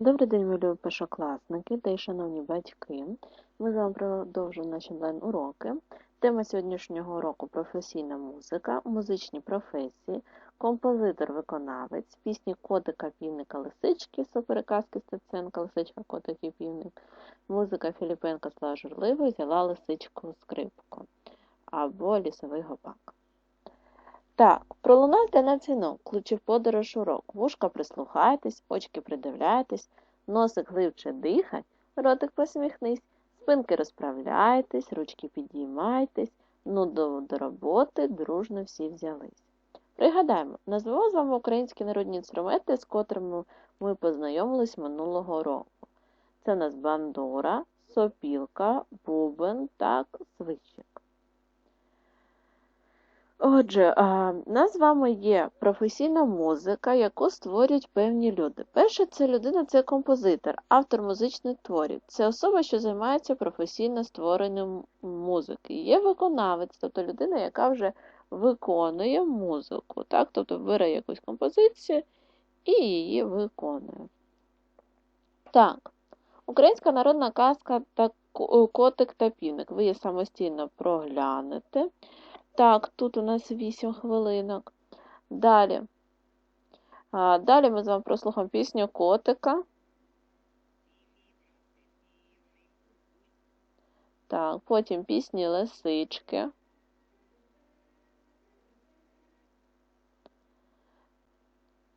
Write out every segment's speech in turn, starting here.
Добрий день, мої першокласники та й шановні батьки. Ми з вами продовжуємо наші онлайн-уроки. Тема сьогоднішнього уроку професійна музика, музичні професії, композитор-виконавець, пісні котика, півника, лисички, супереказки Стеценка, лисичка, котик і півник, музика Філіпенка Слава Журливий взяла лисичку скрипку або лісовий гопак. Так, пролунайте на дзвінок, ключі подорож урок, вушка прислухайтесь, очки придивляйтесь, носик глибше дихай, ротик посміхнись, спинки розправляйтесь, ручки підіймайтесь, ну до, до роботи дружно всі взялись. Пригадаємо, назвемо з вами українські народні інструменти, з котрими ми познайомились минулого року. Це нас бандура, сопілка, бубен та свищик. Отже, у нас з вами є професійна музика, яку створюють певні люди. Перша це людина це композитор, автор музичних творів. Це особа, що займається професійно створенням музики. Є виконавець, тобто людина, яка вже виконує музику, так? тобто бере якусь композицію і її виконує. Так, українська народна казка та котик та півник. Ви її самостійно проглянете. Так, тут у нас 8 хвилинок. Далі. А, Далі ми з вами прослухаємо пісню котика. Так, потім пісні лисички.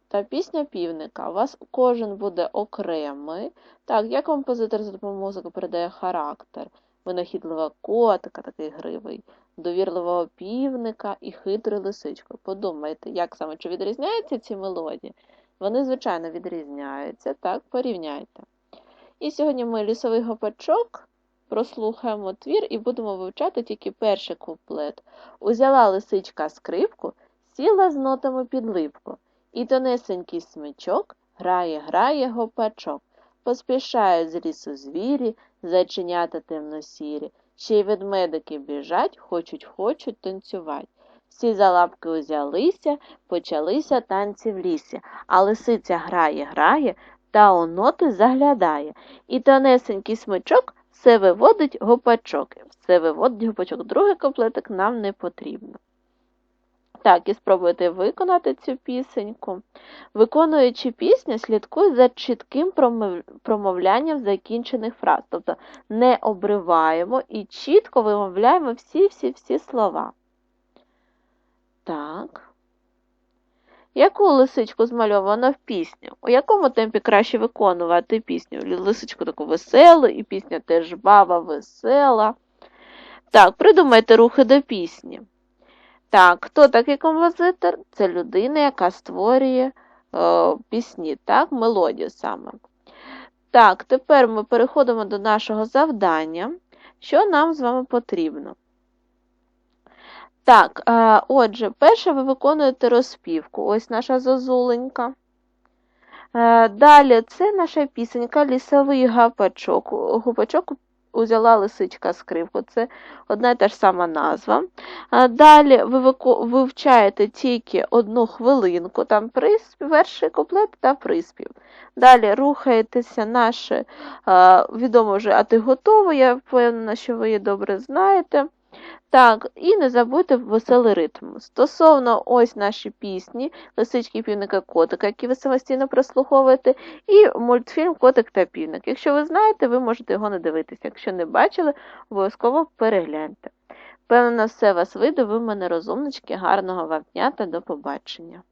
Та пісня півника. У вас кожен буде окремий. Так, як композитор за допомогою музики передає характер? Винахідливого котика, такий гривий довірливого півника і хитру лисичку. Подумайте, як саме чи відрізняються ці мелодії? Вони, звичайно, відрізняються, так, порівняйте. І сьогодні ми лісовий гопачок прослухаємо твір і будемо вивчати тільки перший куплет. Узяла лисичка скрипку, сіла з нотами під липку, і тонесенький смичок грає, грає гопачок. Поспішають з лісу звірі, зайченята темно-сірі, Ще й ведмедики біжать, хочуть, хочуть танцювать. Всі за лапки узялися, почалися танці в лісі, а лисиця грає, грає та у ноти заглядає. І тонесенький смичок все виводить гопачок. Все виводить гопачок. Другий комплетик нам не потрібно. Так, і спробуйте виконати цю пісеньку. Виконуючи пісню, слідкуй за чітким промовлянням закінчених фраз. Тобто не обриваємо і чітко вимовляємо всі-всі-всі слова. Так. Яку лисичку змальовано в пісню? У якому темпі краще виконувати пісню? Лисичку таку веселу, і пісня теж баба весела. Так, придумайте рухи до пісні. Так, хто такий композитор? Це людина, яка створює е, пісні, так, мелодію саме. Так, тепер ми переходимо до нашого завдання. Що нам з вами потрібно? Так, е, отже, перше ви виконуєте розпівку. Ось наша зозуленька. Е, далі це наша пісенька Лісовий гапачок. Гупачок узяла лисичка скривку, це одна і та ж сама назва. Далі ви вивчаєте тільки одну хвилинку, там приспів, перший куплет та приспів. Далі рухаєтеся наше, відомо вже, а ти готова, я впевнена, що ви її добре знаєте. Так, і не забудьте веселий ритм. Стосовно ось наші пісні, лисички півника котика, які ви самостійно прослуховуєте, і мультфільм Котик та півник. Якщо ви знаєте, ви можете його не дивитися. Якщо не бачили, обов'язково перегляньте. Певно, все вас вийде, ви мене розумнички, гарного вам дня та до побачення.